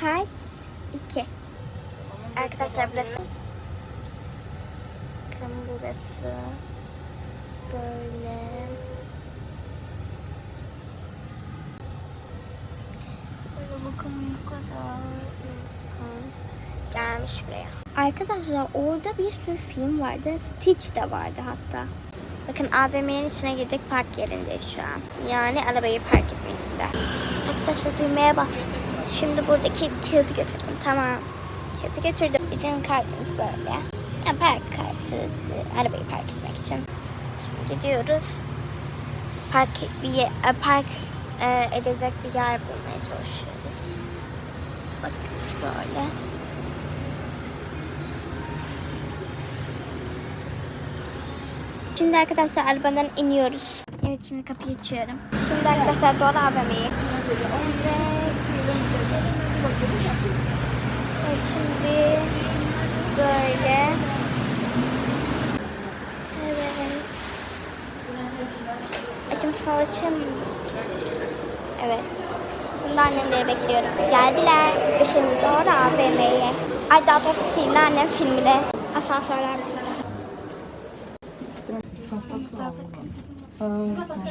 Part 2. Arkadaşlar burası. Bakın burası. Böyle. Böyle bakın bu kadar insan gelmiş buraya. Arkadaşlar orada bir sürü film vardı. Stitch de vardı hatta. Bakın AVM'nin içine girdik park yerindeyiz şu an. Yani arabayı park etme yerinde. Arkadaşlar düğmeye bastım. Şimdi buradaki kağıdı götürdüm. Tamam. Kağıdı götürdüm. Bizim kartımız böyle. Yani park kartı. Arabayı park etmek için. Şimdi gidiyoruz. Park bir e, park e, edecek bir yer bulmaya çalışıyoruz. Bakın şöyle. Şimdi arkadaşlar arabadan iniyoruz. Evet şimdi kapıyı açıyorum. Şimdi arkadaşlar doğru AVM'ye. Evet. Şimdi böyle. Evet. Açım salçam. Evet. Şimdi annemleri bekliyorum. Geldiler. Ve şimdi doğru AVM'ye. Ay daha doğrusu Sina annem filmine. Asansörler.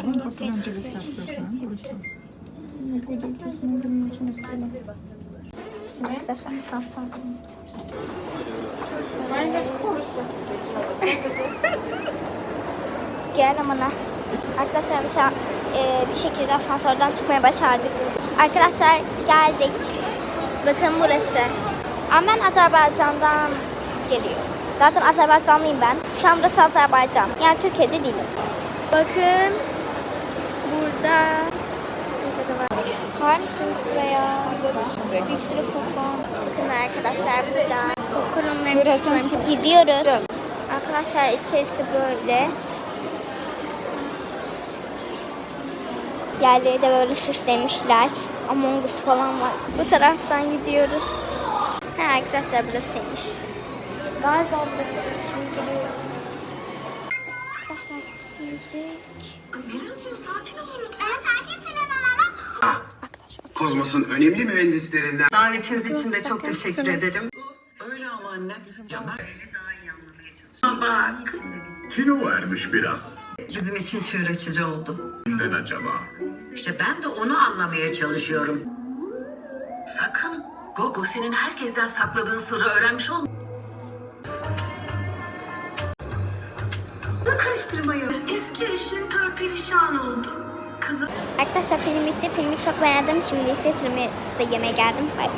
Şimdi kapıyı açıyoruz. Şimdi arkadaşlar asansörden Gel amına. Arkadaşlar mesela e, bir şekilde asansörden çıkmaya başardık. Arkadaşlar geldik. Bakın burası. Ama ben Azerbaycan'dan geliyorum. Zaten Azerbaycanlıyım ben. Şu an burası Azerbaycan. Yani Türkiye'de değilim. Bakın burada burada da var. Mısınız buraya? Bir sürü kokon. Bakın arkadaşlar burada. Kokonların gidiyoruz. Arkadaşlar içerisi böyle. Yerleri de böyle süslemişler. Among Us falan var. Bu taraftan gidiyoruz. Ha arkadaşlar burasıymış. Galiba burası. Şimdi geliyoruz. Arkadaşlar gittik. Arkadaşlar Kozmos'un önemli mühendislerinden Davetiniz için de çok teşekkür ederim. Öyle ama anne. Ya ben... Bak, Kilo vermiş biraz. bizim için çığır açıcı oldu. Neden acaba? İşte ben de onu anlamaya çalışıyorum. Sakın Gogo senin herkesten sakladığın sırrı öğrenmiş olma. Karıştırmayın. Eski eşim perperişan oldu. Kızım Arkadaşlar film bitti. Filmi çok beğendim. Şimdi ise size yemeğe geldim. Bay.